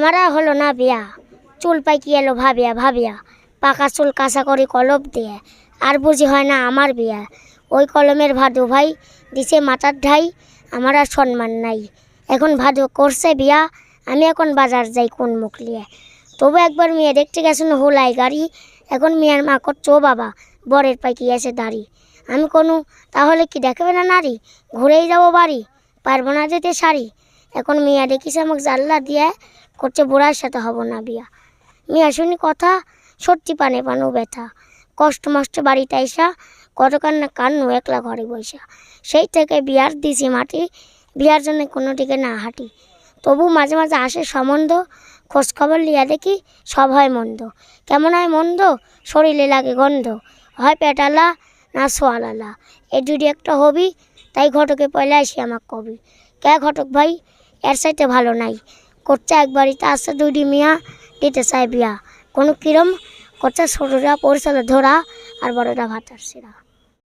আমার আর হলো না বিয়া। চুল পাইকি এলো ভাবিয়া ভাবিয়া। পাকা চুল কাঁচা করে কলপ দিয়ে। আর বুঝি হয় না আমার বিয়া। ওই কলমের ভাদু ভাই দিছে মাথার ঢাই, আমার আর সম্মান নাই। এখন ভাদু করছে বিয়া, আমি এখন বাজার যাই কোন মুখ নিয়ে তবু একবার মেয়ে দেখতে গেছেন হোলাই গাড়ি, এখন মেয়ের মা করছ বাবা, বরের পাইকি এসে দাঁড়ি। আমি কোনো, তাহলে কি দেখাবে না নারী? ঘুরেই যাব বাড়ি, পারব না যেতে শাড়ি। এখন মিয়া দেখিস আমাকে জানলা দিয়ে করছে বুড়ার সাথে হব না বিয়া। মিয়া শুনি কথা, সত্যি পানে পানো ব্যথা। কষ্ট মষ্ট বাড়িতে আইসা কত কান্না কান্নু একলা ঘরে বসা সেই থেকে বিয়ার দিছি মাটি, বিয়ার জন্য কোনো দিকে না হাঁটি। তবু মাঝে মাঝে আসে সম্বন্ধ, খোঁজখবর লিয়া দেখি সব হয় মন্দ। কেমন হয় মন্দ? শরীরে লাগে গন্ধ। হয় পেটালা না সোয়ালালা এই দুটি একটা হবি, তাই ঘটকে পয়লা আসি আমার কবি। কে ঘটক ভাই? এর সাইতে ভালো নাই। করছে এক বাড়িতে আসছে দুইটি মিয়া, দিতে চাই বিয়া। কোনো কিরম করছে ছোটরা পরিচালক ধরা আর বড়রা ভাতার সেরা